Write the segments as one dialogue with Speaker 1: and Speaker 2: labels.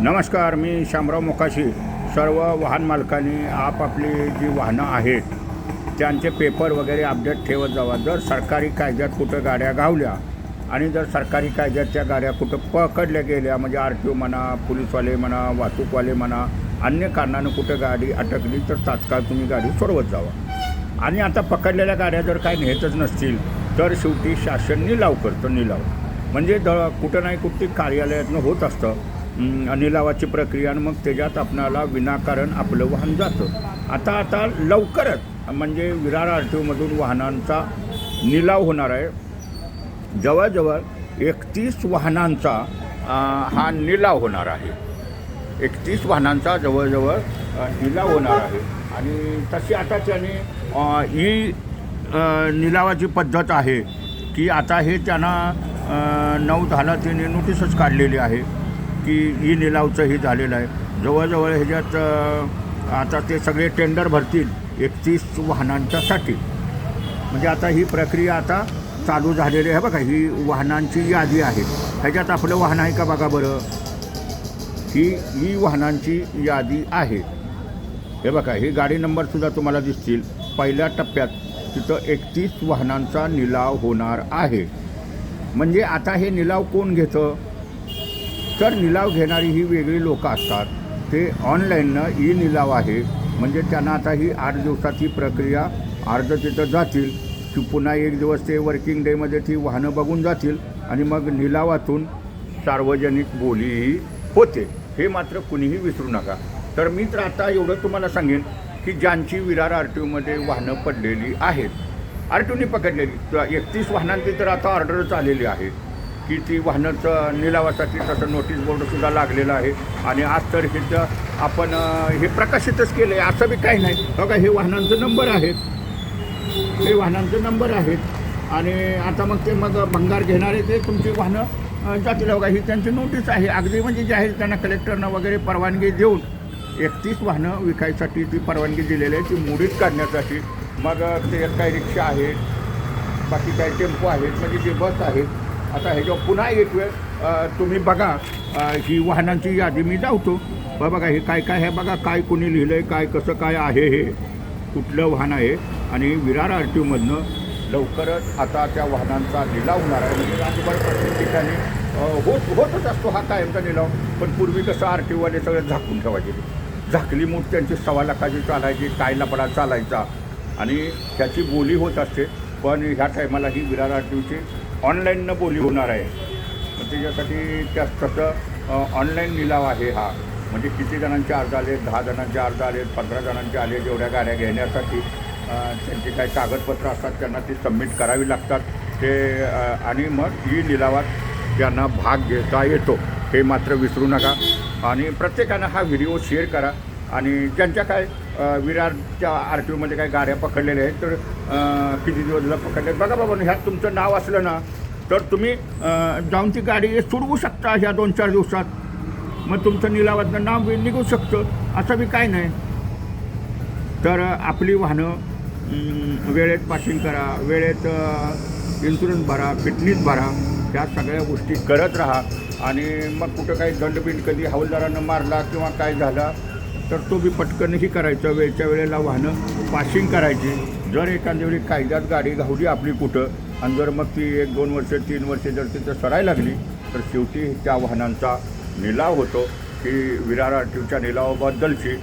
Speaker 1: नमस्कार मी शामराव मोकाशी. सर्व वाहन मालकांनी आपापली जी वाहनं आहेत त्यांचे पेपर वगैरे अपडेट ठेवत जावा. जर सरकारी कायद्यात कुठं गाड्या गावल्या आणि जर सरकारी कायद्यात त्या गाड्या कुठं पकडल्या गेल्या म्हणजे आर टी ओ म्हणा पोलीसवाले म्हणा वाहतूकवाले म्हणा अन्य कारणानं कुठं गाडी अटकली तर तात्काळ तुम्ही गाडी सोडवत जावा. आणि आता पकडलेल्या गाड्या जर काही नेतच नसतील तर शेवटी शासन निलाव करतं निलाव म्हणजे द कुठं नाही कुठे कार्यालयातनं होत असतं. निलावाची प्रक्रिया आणि मग त्याच्यात आपणाला विनाकारण आपलं वाहन जातं. आता आता लवकरच म्हणजे विरार आर टी ओमधून वाहनांचा निलाव होणार आहे. जवळजवळ एकतीस वाहनांचा हा निलाव होणार आहे. एकतीस वाहनांचा जवळजवळ निलाव होणार आहे. आणि तशी आता त्याने ही निलावाची पद्धत आहे की आता हे त्यांना नऊ दहाला त्यांनी नोटीसच काढलेली आहे. की ई निलावचं हे झालेलं आहे. जवळजवळ ह्याच्यात आता ते सगळे टेंडर भरतील एकतीस वाहनांच्यासाठी. म्हणजे आता ही प्रक्रिया आता चालू झालेली आहे बघा ही वाहनांची यादी आहे. ह्याच्यात आपलं वाहन आहे का बघा बरं? ही ही वाहनांची यादी आहे. हे बघा ही गाडी नंबरसुद्धा तुम्हाला दिसतील. पहिल्या टप्प्यात तिथं एकतीस वाहनांचा निलाव होणार आहे. म्हणजे आता हे निलाव कोण घेतं? तर निलाव घेणारी ही वेगळी लोकं असतात. ते ऑनलाईननं ई निलाव आहे. म्हणजे त्यांना आता ही आठ दिवसात ही प्रक्रिया अर्ज तिथं जातील. की पुन्हा एक दिवस ते वर्किंग डेमध्ये ती वाहनं बघून जातील आणि मग निलावातून सार्वजनिक बोलीही होते. हे मात्र कुणीही विसरू नका. तर मी तर आता एवढं तुम्हाला सांगेन की ज्यांची विरार आर टी ओमध्ये वाहनं पडलेली आहेत. आर टी ओने पकडलेली. एकतीस वाहनांची तर आता ऑर्डरच आलेली आहे. की ती वाहनाचं निलावासाठी तसं नोटीस बोर्डसुद्धा लागलेलं आहे. आणि आज तर ह्याचं आपण हे प्रकाशितच केलं आहे असं बी काही नाही. बघा हे वाहनांचं नंबर आहेत. हे वाहनांचं नंबर आहेत. आणि आता मग ते मग भंगार घेणारे ते तुमची वाहनं जातील. बघा ही त्यांची नोटीस आहे. अगदी म्हणजे जे आहे त्यांना कलेक्टरनं वगैरे परवानगी देऊन एकतीस वाहनं विकायसाठी ती परवानगी दिलेली आहे ती मुडीत काढण्यासाठी. मग ते काही रिक्षा आहेत बाकी काही टेम्पो आहेत म्हणजे जे बस आहेत आता ह्याच्यावर पुन्हा एक वेळ तुम्ही बघा ही वाहनांची यादी मी जावतो बघा हे काय काय हे बघा काय कोणी लिहिलं आहे काय कसं काय आहे हे. कुठलं वाहन आहे? आणि विरार आर टी ओमधनं लवकरच आता त्या वाहनांचा लिलाव होणार आहे. म्हणजे राज्यभर प्रत्येक ठिकाणी होत होतच असतो हा कायमचा निलाव पण पूर्वी कसं आर टी ओवाले सगळं झाकून ठेवायचे. झाकली मूठ त्यांची सव्वा लाखाची चालायची काय लपडा चालायचा. आणि त्याची बोली होत असते. पण ह्या टायमाला ही विरार आर टी ओची ऑनलाईननं बोली होणार आहे. मग त्याच्यासाठी त्या तसं ऑनलाईन लिलाव आहे हा. म्हणजे किती जणांचे अर्ज आले दहा जणांचे अर्ज आले पंधरा जणांचे आले जेवढ्या गाड्या घेण्यासाठी त्यांची काही कागदपत्रं असतात त्यांना ती सबमिट करावी लागतात. ते आणि मग ही लिलावात त्यांना भाग घेता येतो. हे मात्र विसरू नका. आणि प्रत्येकानं हा व्हिडिओ शेअर करा. आणि ज्यांच्या काय विरारच्या आर टी ओमध्ये काही गाड्या पकडलेल्या आहेत तर किती दिवस पकडले बघा बाबा ह्यात तुमचं नाव असलं ना तर तुम्ही जाऊन ती गाडी सोडवू शकता ह्या दोन चार दिवसात. मग तुमचं निलावातनं नाव बी निघू शकतं असं बी काय नाही. तर आपली वाहनं वेळेत पासिंग करा वेळेत इन्शुरन्स भरा फिटनेस भरा ह्या सगळ्या गोष्टी करत राहा. आणि मग कुठं काही दंडबिंड कधी हवालदारानं मारला किंवा काय झाला तर तो बी पटकनही करायचं. वेळच्या वेळेला वाहनं पासिंग करायची. जर एखाद्या वेळी कायद्यात गाडी घावली आपली कुठं आणि जर मग ती एक दोन वर्ष तीन वर्ष जर तिथं सरायला लागली तर शेवटी त्या वाहनांचा निलाव होतो की विरार आर निलावाबद्दलची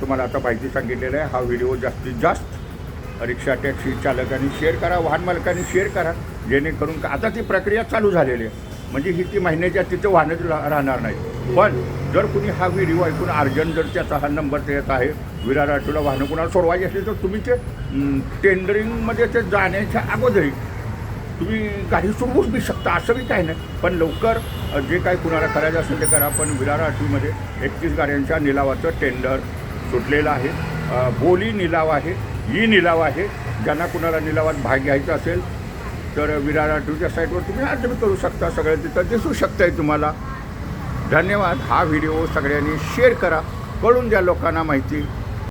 Speaker 1: तुम्हाला आता माहिती सांगितलेलं आहे. हा व्हिडिओ जास्तीत जास्त रिक्षा टॅक्सी चालकांनी शेअर करा वाहन मालकांनी शेअर करा. जेणेकरून का- आता ती प्रक्रिया चालू झालेली आहे. म्हणजे ही ती महिन्याच्या तिथं वाहनच रा- राहणार नाही पण जर कुणी हा व्हिडिओ ऐकून अर्जंट जर त्याचा हा नंबर देत आहे विरार आठवडा वाहनं कुणाला सोडवायची असली तर तुम्ही ते टेंडरिंगमध्ये ते जाण्याच्या अगोदरी तुम्ही गाडी सोडवूच बी शकता असं बी काही नाही. पण लवकर जे काही कुणाला करायचं असेल ते करा. पण विरार आठवीमध्ये एकतीस गाड्यांच्या निलावाचं टेंडर सुटलेलं आहे. बोली निलाव आहे ई निलाव आहे. ज्यांना कुणाला निलावात भाग घ्यायचा असेल तर विरार टूच्या साईटवर तुम्ही अर्ज करू शकता. सगळं तिथं दिसू शकतंय तुम्हाला. धन्यवाद. हा व्हिडिओ सगळ्यांनी शेअर करा. कळून द्या लोकांना माहिती.